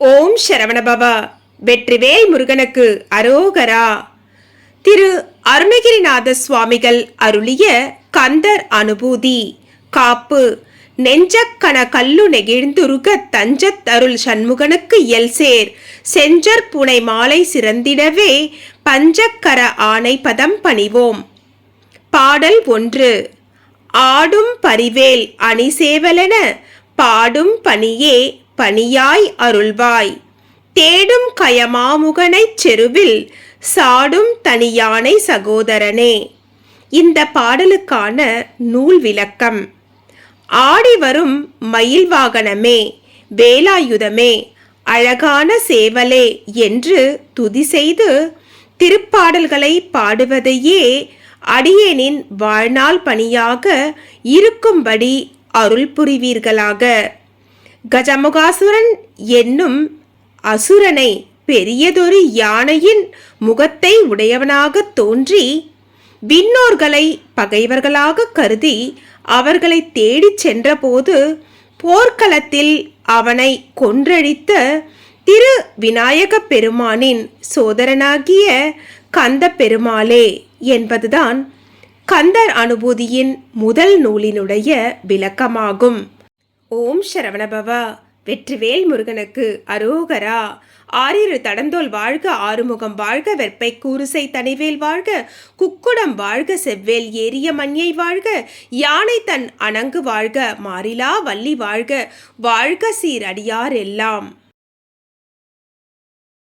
ஓம் சரவணபவா வெற்றிவேல் முருகனுக்கு அரோகரா. திரு அருணகிரிநாத சுவாமிகள் அருளிய கந்தர் அனுபூதி. காப்பு. நெஞ்சக்கண கல்லு நெகிழ்ந்துருக தஞ்சத் அருள் சண்முகனுக்கு எல்சேர் செஞ்சற் புனை மாலை சிறந்திடவே பஞ்சக்கர ஆணை பதம் பணிவோம். பாடல் ஒன்று. ஆடும் பரிவேல் அணிசேவலென பாடும் பணியே பணியாய் அருள்வாய். தேடும் கயமாமுகனைச் செருவில் சாடும் தனியானை சகோதரனே. இந்த பாடலுக்கான நூல் விளக்கம். ஆடி வரும் மயில் வாகனமே வேலாயுதமே அழகான சேவலே என்று துதி செய்து திருப்பாடல்களை பாடுவதையே அடியேனின் வாழ்நாள் பணியாக இருக்கும்படி அருள் புரிவீர்களாக. கஜமுகாசுரன் என்னும் அசுரனை பெரியதொரு யானையின் முகத்தை உடையவனாக தோன்றி விண்ணோர்களை பகைவர்களாக கருதி அவர்களை தேடிச் சென்றபோது போர்க்களத்தில் அவனை கொன்றழித்த திரு விநாயக பெருமானின் சோதரனாகிய கந்த பெருமாளே என்பதுதான் கந்தர் அனுபூதியின் முதல் நூலினுடைய விளக்கமாகும். ஓம் சரவணபவா. வெற்றிவேல் முருகனுக்கு அரோகரா. ஆறிரு தடந்தோல் வாழ்க ஆறுமுகம் வாழ்க வெப்பை கூறுசை தனிவேல் வாழ்க குக்குடம் வாழ்க செவ்வேல் ஏரிய மண்யை வாழ்க யானை தன் அணங்கு வாழ்க மாறிலா வள்ளி வாழ்க வாழ்க சீரடியார் எல்லாம்.